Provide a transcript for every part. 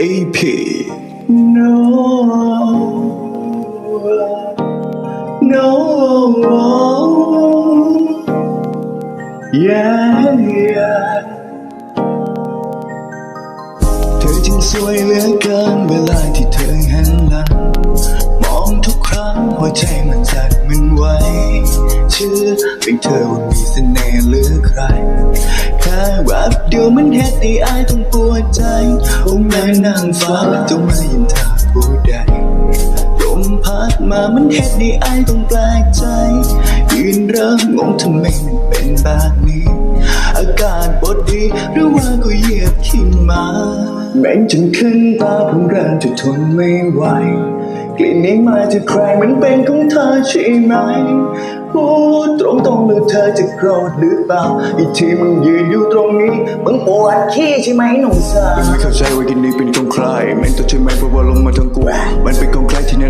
AP No No Yeah yeah เธอจึงสวยเหลือเกินเวลาที่เธอหันหลัง มองทุกครั้งหัวใจมันสั่นมันไหวเชื่อเป็นเธอว่ามีเสน่ห์เหลือใคร เดียวมันเฮ็ดให้อายต้องปวดใจ องค์แม่นางฟ้าจะมายินทาผู้ใดลมพัดมามันเฮ็ดให้อายต้องแปลกใจ ยืนเริ่มงงทำไมมันเป็นแบบนี้ อากาศบดดีหรือว่าก็เหยียบขี้มาแม่งจนขึ้นตาผมเริ่มจะทนไม่ไหว กลิ่นนี้มาจากใครมันเป็นของเธอใช่ไหมพูดตรงๆหรือเธอจะโกรธหรือเปล่า อีกทีมึงยืนอยู่ตรงนี้ มึงปวดขี้ใช่ไหมหนุ่มสาวไม่เข้าใจว่ากินนี้เป็นของใครแม่งตัวใช่ไหมเพราะว่าลงมาทั้งกูมันเป็นของใครที่แ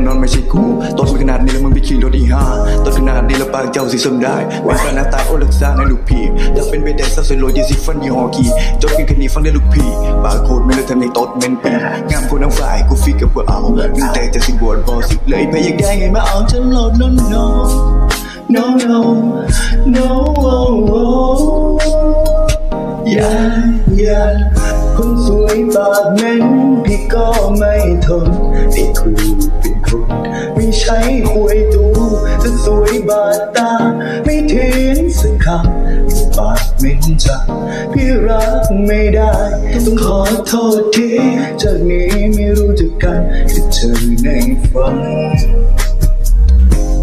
นอนไม่ใช่กูต้นมันขนาดนี้แล้วมึงไปขี่รถอีห้าต้นขนาดนี้แล้วปากเจ้าสีส้มได้เป็นปานาตาโอลักษาในลูกพี่ถ้าเป็นไปได้สักสโลยี่สิฟันยี่ห้อกี่จดกันค่นี้ฟังได้ลูกพี่ปากโคตรไม่เลยทำในต้นเมนปีงามคนทั้งฝ่ายกูฟิกกับว่าเอาแต่จะสิบวดบอสิเลยพยายามได้ไงมาเอาฉันโหลด no no no no no อย่าอย่าคนส วยปากเหม็นพี่ก็ไม่ทนไอ้คูเป็นคนไม่ใช่ควยตูจะสวยบาดตา ไม่เทียนสักคำปากเหม็นจังพี่รักไม่ได้ต้องขอโทษทีจากนี้ไม่รู้จักกันแค่เธอในฝัน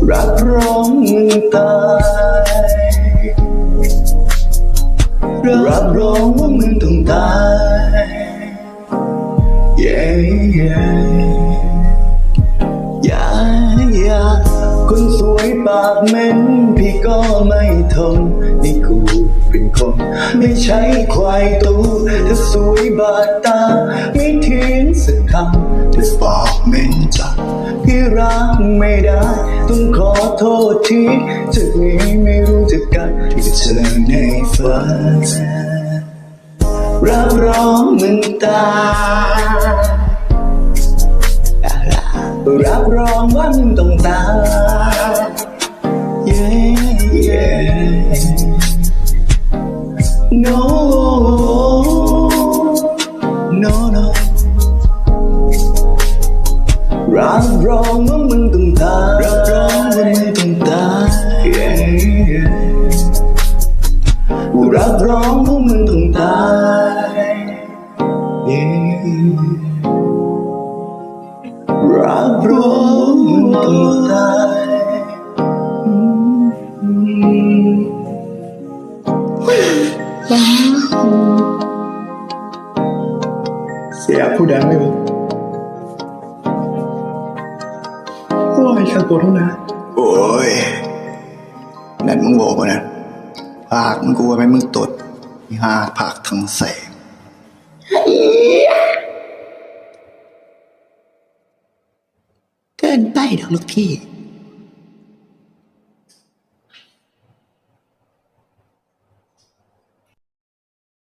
รับรองมึงตายรับรองว่ามึงต้องตาย คนสวยปากเหม็นพี่ก็ไม่ทนนี่กูเป็นคน ไม่ใช่ควายตูถ้าสวยบาดตา ไม่เทียนสักคำแต่ปากเหม็นจังพี่รักไม่ได้ ต้องขอโทษทีจากนี้ไม่รู้จักกันที่เธอในฝันรับรองมึงตายรับรองว่ามึงต้องตาย รับรองว่ามึงต้องตายรับรองว่ามึงต้องตายรับรองว่ามึงต้องตาย รับรองมึงต้องตายเสียผู้ดังเล ยโอ้ยข้าตัวเท่านั้น โอ้ย นั่นมึงบอกว่านั่นปากมึงกลัวไหมมึงตดมีห้าปากทั้งแสงเกินไปดอกลูกพี่